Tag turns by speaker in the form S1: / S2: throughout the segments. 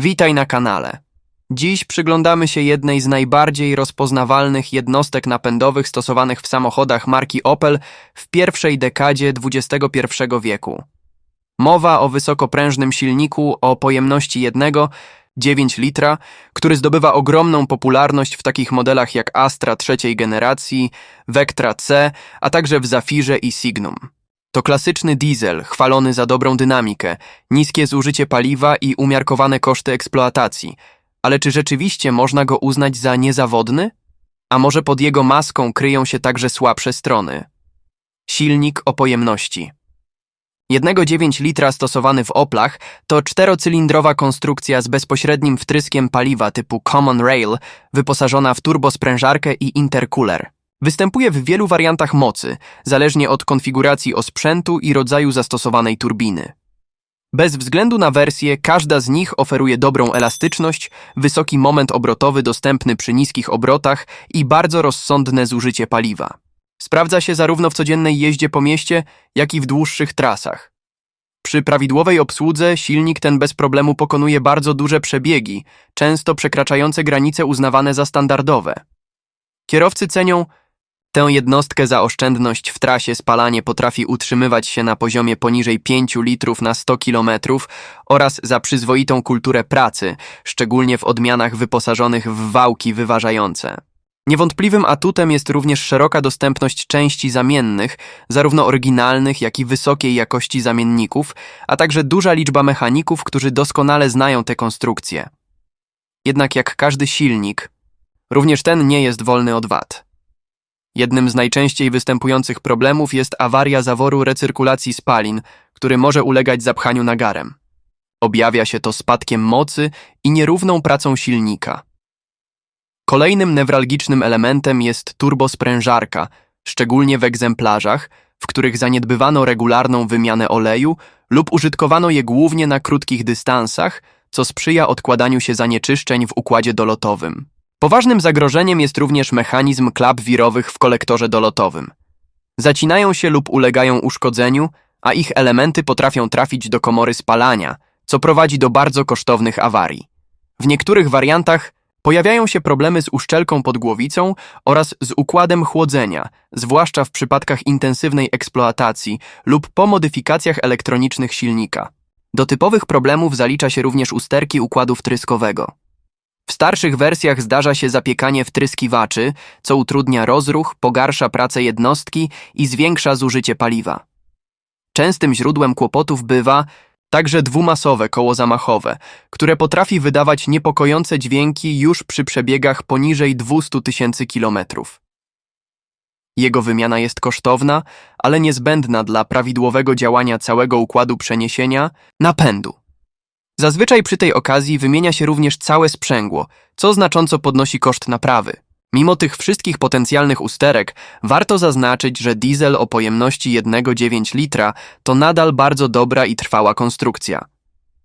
S1: Witaj na kanale. Dziś przyglądamy się jednej z najbardziej rozpoznawalnych jednostek napędowych stosowanych w samochodach marki Opel w pierwszej dekadzie XXI wieku. Mowa o wysokoprężnym silniku o pojemności 1,9 litra, który zdobywa ogromną popularność w takich modelach jak Astra trzeciej generacji, Vectra C, a także w Zafirze i Signum. To klasyczny diesel, chwalony za dobrą dynamikę, niskie zużycie paliwa i umiarkowane koszty eksploatacji. Ale czy rzeczywiście można go uznać za niezawodny? A może pod jego maską kryją się także słabsze strony? Silnik o pojemności. 1,9 litra stosowany w Oplach to czterocylindrowa konstrukcja z bezpośrednim wtryskiem paliwa typu Common Rail, wyposażona w turbosprężarkę i intercooler. Występuje w wielu wariantach mocy, zależnie od konfiguracji osprzętu i rodzaju zastosowanej turbiny. Bez względu na wersję, każda z nich oferuje dobrą elastyczność, wysoki moment obrotowy dostępny przy niskich obrotach i bardzo rozsądne zużycie paliwa. Sprawdza się zarówno w codziennej jeździe po mieście, jak i w dłuższych trasach. Przy prawidłowej obsłudze silnik ten bez problemu pokonuje bardzo duże przebiegi, często przekraczające granice uznawane za standardowe. Kierowcy cenią Tę jednostkę za oszczędność w trasie spalanie potrafi utrzymywać się na poziomie poniżej 5 litrów na 100 km oraz za przyzwoitą kulturę pracy, szczególnie w odmianach wyposażonych w wałki wyważające. Niewątpliwym atutem jest również szeroka dostępność części zamiennych, zarówno oryginalnych, jak i wysokiej jakości zamienników, a także duża liczba mechaników, którzy doskonale znają te konstrukcje. Jednak jak każdy silnik, również ten nie jest wolny od wad. Jednym z najczęściej występujących problemów jest awaria zaworu recyrkulacji spalin, który może ulegać zapchaniu nagarem. Objawia się to spadkiem mocy i nierówną pracą silnika. Kolejnym newralgicznym elementem jest turbosprężarka, szczególnie w egzemplarzach, w których zaniedbywano regularną wymianę oleju lub użytkowano je głównie na krótkich dystansach, co sprzyja odkładaniu się zanieczyszczeń w układzie dolotowym. Poważnym zagrożeniem jest również mechanizm klap wirowych w kolektorze dolotowym. Zacinają się lub ulegają uszkodzeniu, a ich elementy potrafią trafić do komory spalania, co prowadzi do bardzo kosztownych awarii. W niektórych wariantach pojawiają się problemy z uszczelką pod głowicą oraz z układem chłodzenia, zwłaszcza w przypadkach intensywnej eksploatacji lub po modyfikacjach elektronicznych silnika. Do typowych problemów zalicza się również usterki układu wtryskowego. W starszych wersjach zdarza się zapiekanie wtryskiwaczy, co utrudnia rozruch, pogarsza pracę jednostki i zwiększa zużycie paliwa. Częstym źródłem kłopotów bywa także dwumasowe koło zamachowe, które potrafi wydawać niepokojące dźwięki już przy przebiegach poniżej 200 tysięcy kilometrów. Jego wymiana jest kosztowna, ale niezbędna dla prawidłowego działania całego układu przeniesienia napędu. Zazwyczaj przy tej okazji wymienia się również całe sprzęgło, co znacząco podnosi koszt naprawy. Mimo tych wszystkich potencjalnych usterek, warto zaznaczyć, że diesel o pojemności 1,9 litra to nadal bardzo dobra i trwała konstrukcja.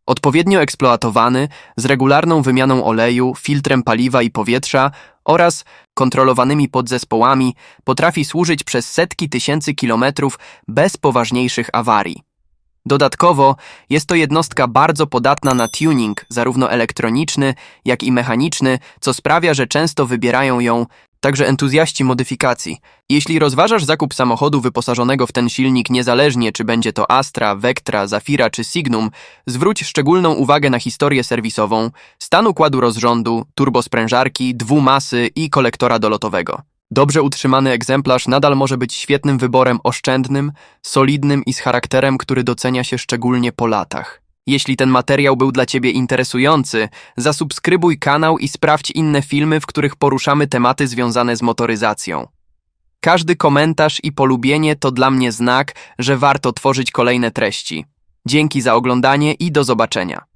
S1: Odpowiednio eksploatowany, z regularną wymianą oleju, filtrem paliwa i powietrza oraz kontrolowanymi podzespołami, potrafi służyć przez setki tysięcy kilometrów bez poważniejszych awarii. Dodatkowo jest to jednostka bardzo podatna na tuning, zarówno elektroniczny, jak i mechaniczny, co sprawia, że często wybierają ją także entuzjaści modyfikacji. Jeśli rozważasz zakup samochodu wyposażonego w ten silnik niezależnie czy będzie to Astra, Vectra, Zafira czy Signum, zwróć szczególną uwagę na historię serwisową, stan układu rozrządu, turbosprężarki, dwumasy i kolektora dolotowego. Dobrze utrzymany egzemplarz nadal może być świetnym wyborem oszczędnym, solidnym i z charakterem, który docenia się szczególnie po latach. Jeśli ten materiał był dla Ciebie interesujący, zasubskrybuj kanał i sprawdź inne filmy, w których poruszamy tematy związane z motoryzacją. Każdy komentarz i polubienie to dla mnie znak, że warto tworzyć kolejne treści. Dzięki za oglądanie i do zobaczenia.